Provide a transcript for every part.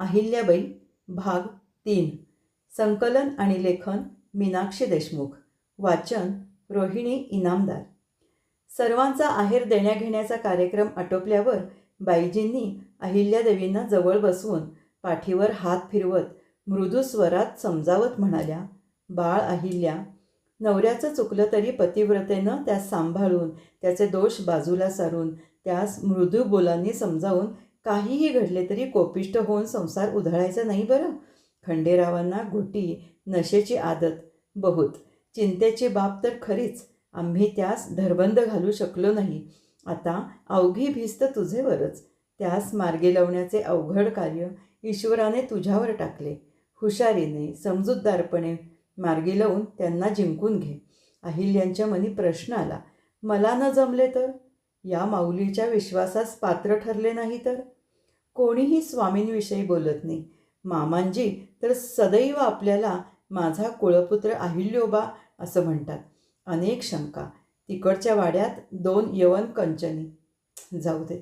अहिल्याबाई भाग तीन. संकलन आणि लेखन मीनाक्षी देशमुख. वाचन रोहिणी इनामदार. सर्वांचा आहेर देण्याघेण्याचा कार्यक्रम आटोपल्यावर बाईजींनी अहिल्यादेवींना जवळ बसवून पाठीवर हात फिरवत मृदू स्वरात समजावत म्हणाल्या बाळ अहिल्या नवऱ्याचं चुकलं तरी पतिव्रतेनं त्यास सांभाळून त्याचे दोष बाजूला सारून त्यास मृदू बोलांनी समजावून काहीही घडले तरी कोपिष्ट होऊन संसार उधळायचा नाही बरं? खंडेरावांना घोटी नशेची आदत बहुत. चिंतेची बाब तर खरीच. आम्ही त्यास धरबंद घालू शकलो नाही. आता अवघी भिस्त तुझेवरच त्यास मार्गी लावण्याचे अवघड कार्य ईश्वराने तुझ्यावर टाकले. हुशारीने समजूतदारपणे मार्गी लावून त्यांना जिंकून घे. अहिल्यांच्या मनी प्रश्न आला. मला न जमले तर? या माऊलीच्या विश्वासास पात्र ठरले नाही तर? कोणीही स्वामींविषयी बोलत नाही. मामांजी तर सदैव आपल्याला माझा कुळपुत्र अहिल्योबा असं म्हणतात. अनेक शंका. तिकडच्या वाड्यात दोन यवन कंचनी. जाऊ देत.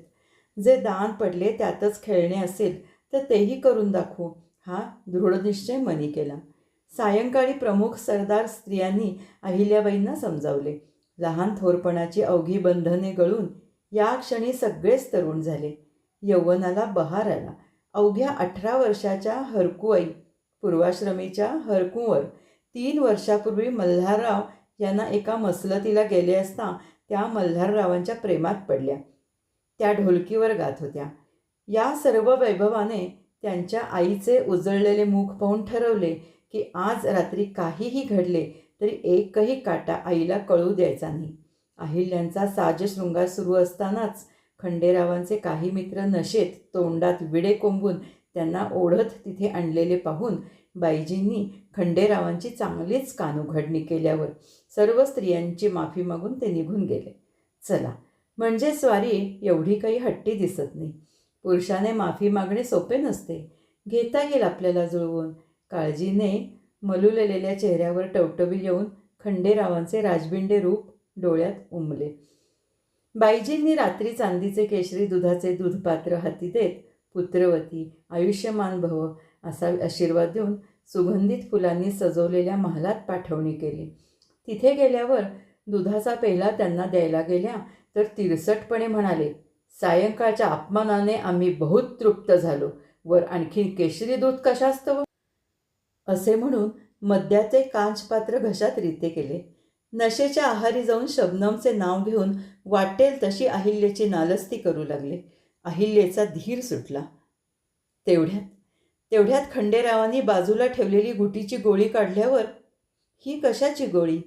जे दान पडले त्यातच खेळणे असेल तर तेही करून दाखवू. हा दृढनिश्चय मनी केला. सायंकाळी प्रमुख सरदार स्त्रियांनी अहिल्याबाईंना समजावले. लहान थोरपणाची अवघी बंधने गळून या क्षणी सगळेच तरुण झाले. यौवनाला बहार आला. अवघ्या अठरा वर्षाच्या हरकुआई पूर्वाश्रमीच्या हरकुंवर तीन वर्षापूर्वी मल्हारराव यांना एका मसलतीला गेले असता त्या मल्हाररावांच्या प्रेमात पडल्या. त्या ढोलकीवर गात होत्या. या सर्व वैभवाने त्यांच्या आईचे उजळलेले मुख पाहून ठरवले की आज रात्री काहीही घडले तरी एकही काटा आईला कळू द्यायचा नाही. अहिल्यांचा साजशृंगार सुरू असतानाच खंडेरावांचे काही मित्र नशेत तोंडात विडे कोंबून त्यांना ओढत तिथे आणलेले पाहून बाईजींनी खंडेरावांची चांगलीच कानउघडणी केल्यावर सर्व स्त्रियांची माफी मागून ते निघून गेले. चला म्हणजे स्वारी एवढी काही हट्टी दिसत नाही. पुरुषाने माफी मागणे सोपे नसते. घेता येईल आपल्याला जुळवून. काळजीने मलुलेलेल्या चेहऱ्यावर टवटवी येऊन खंडेरावांचे राजबिंडे रूप डोळ्यात उमले. बाईजींनी रात्री चांदीचे केशरी दुधाचे दूधपात्र हाती देत पुत्रवती आयुष्यमान भव असा आशीर्वाद देऊन सुगंधित फुलांनी सजवलेल्या महालात पाठवणी केली. तिथे गेल्यावर दुधाचा पेला त्यांना द्यायला गेल्या तर तिरसटपणे म्हणाले सायंकाळच्या अपमानाने आम्ही बहुत तृप्त झालो. वर आणखी केशरी दूध कशास्तव? असे म्हणून मद्याचे कांचपात्र घशात रिते केले. नशेच्या आहारी जाऊन शबनमचे नाव घेऊन वाटेल तशी अहिल्याची नालस्ती करू लागले. अहिल्याचा धीर सुटला. तेवढ्यात तेवढ्यात खंडेरावांनी बाजूला ठेवलेली गुटीची गोळी काढल्यावर ही कशाची गोळी?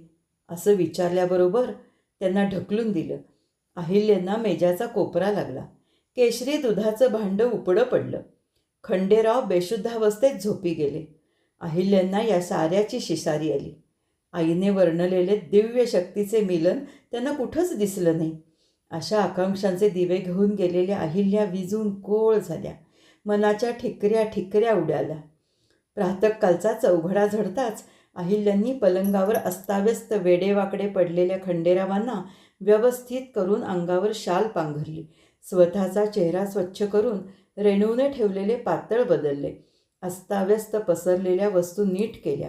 असं विचारल्याबरोबर त्यांना ढकलून दिलं. अहिल्यांना मेजाचा कोपरा लागला. केशरी दुधाचं भांडं उपडं पडलं. खंडेराव बेशुद्धावस्थेत झोपी गेले. अहिल्यांना या साऱ्याची शिसारी आली. आईने वर्णलेले दिव्य शक्तीचे मिलन त्यांना कुठंच दिसलं नाही. अशा आकांक्षांचे दिवे घेऊन गेलेल्या अहिल्या विजून कोळ झाल्या. मनाच्या ठिकऱ्या ठिकऱ्या उडाल्या. प्रातकालचा चौघडा झडताच अहिल्यांनी पलंगावर अस्ताव्यस्त वेडेवाकडे पडलेल्या खंडेरावांना व्यवस्थित करून अंगावर शाल पांघरली. स्वतःचा चेहरा स्वच्छ करून रेणूने ठेवलेले पातळ बदलले. अस्ताव्यस्त पसरलेल्या वस्तू नीट केल्या.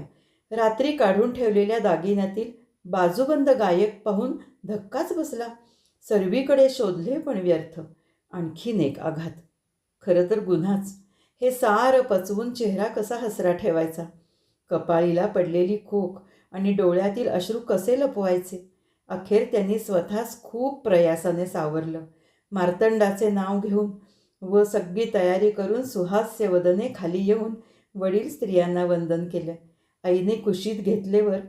रात्री काढून ठेवलेल्या दागिन्यातील बाजूबंद गायक पाहून धक्काच बसला. सर्वीकडे शोधले पण व्यर्थ. आणखीन एक आघात. खरं तर गुन्हाच. हे सारं पचवून चेहरा कसा हसरा ठेवायचा? कपाळीला पडलेली खोक आणि डोळ्यातील अश्रू कसे लपवायचे? अखेर त्यांनी स्वतःच खूप प्रयासाने सावरलं. मार्तंडाचे नाव घेऊन व सगळी तयारी करून सुहास्य वदने खाली येऊन वडील स्त्रियांना वंदन केलं. आईने कुशीत घेतलेवर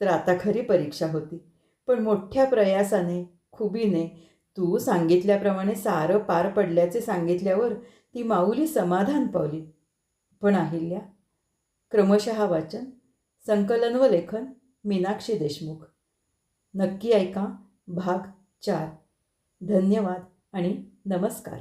तर आता खरी परीक्षा होती. पण मोठ्या प्रयासाने खुबीने तू सांगितल्याप्रमाणे सारं पार पडल्याचे सांगितल्यावर ती माऊली समाधान पावली. पण अहिल्या क्रमशः वाचन संकलन व लेखन मीनाक्षी देशमुख. नक्की ऐका भाग चार. धन्यवाद आणि नमस्कार.